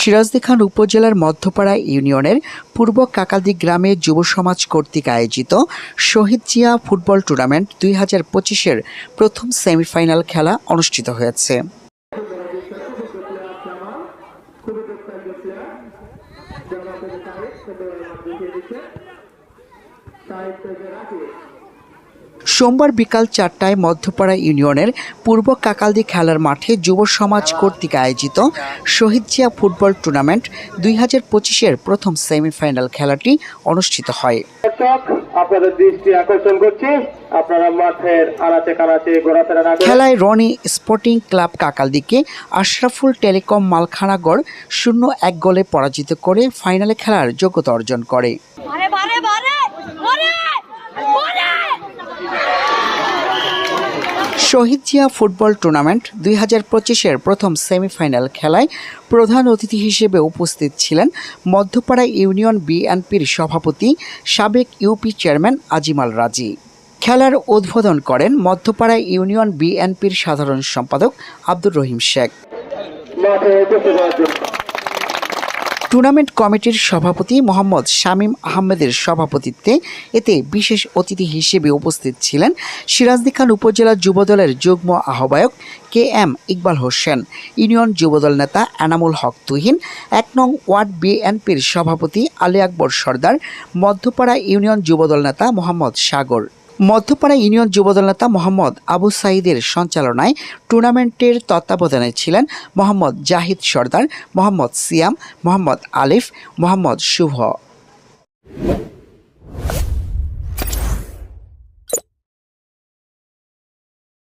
সিরাজদি খান উপজেলার মধ্যপাড়া ইউনিয়নের পূর্ব কাকালদি গ্রামে যুব সমাজ কর্তৃক আয়োজিত শহীদ জিয়া ফুটবল টুর্নামেন্ট দুই হাজার পঁচিশের প্রথম সেমিফাইনাল খেলা অনুষ্ঠিত হয়েছে। সোমবার বিকাল চারটায় মধ্যপাড়া ইউনিয়নের পূর্ব কাকালদি খেলার মাঠে যুব সমাজ কর্তৃক আয়োজিত শহীদ জিয়া ফুটবল টুর্নামেন্ট দুই হাজার পঁচিশের প্রথম সেমিফাইনাল খেলাটি অনুষ্ঠিত হয়। আপনাদের দৃষ্টি আকর্ষণ করছি। আপনারা মাঠের আনাচে কানাচে ঘোরাফেরা খেলায় রনি স্পোর্টিং ক্লাব কাকালদিকে আশরাফুল টেলিকম মালখানাগড় শূন্য এক গোলে পরাজিত করে ফাইনালে খেলার যোগ্যতা অর্জন করে। শহীদ জিয়া ফুটবল টুর্নামেন্ট দুই হাজার পঁচিশের প্রথম সেমিফাইনাল খেলায় প্রধান অতিথি হিসেবে উপস্থিত ছিলেন মধ্যপাড়া ইউনিয়ন বিএনপির সভাপতি সাবেক ইউপি চেয়ারম্যান আজিমাল রাজি। খেলার উদ্বোধন করেন মধ্যপাড়া ইউনিয়ন বিএনপির সাধারণ সম্পাদক আব্দুর রহিম শেখ মাঠে উপস্থিত হওয়ার জন্য টুর্নামেন্ট কমিটির সভাপতি মোহাম্মদ শামীম আহমেদের সভাপতিত্বে এতে বিশেষ অতিথি হিসেবে উপস্থিত ছিলেন সিরাজদি খান উপজেলা যুবদলের যুগ্ম আহ্বায়ক K M Iqbal Hossain, union Jubodal নেতা এনামুল হক তুহিন, এক নং ওয়ার্ড বিএনপির সভাপতি আলী আকবর সর্দার, মধ্যপাড়া ইউনিয়ন যুবদল নেতা মোহাম্মদ সাগর। মধ্যপাড়া ইউনিয়ন যুবদল নেতা মোহাম্মদ আবু সাইদের সঞ্চালনায় টুর্নামেন্টের তত্ত্বাবধানে ছিলেন মোহাম্মদ জাহিদ সর্দার, মোহাম্মদ সিয়াম, মোহাম্মদ আলিফ, মোহাম্মদ শুভ।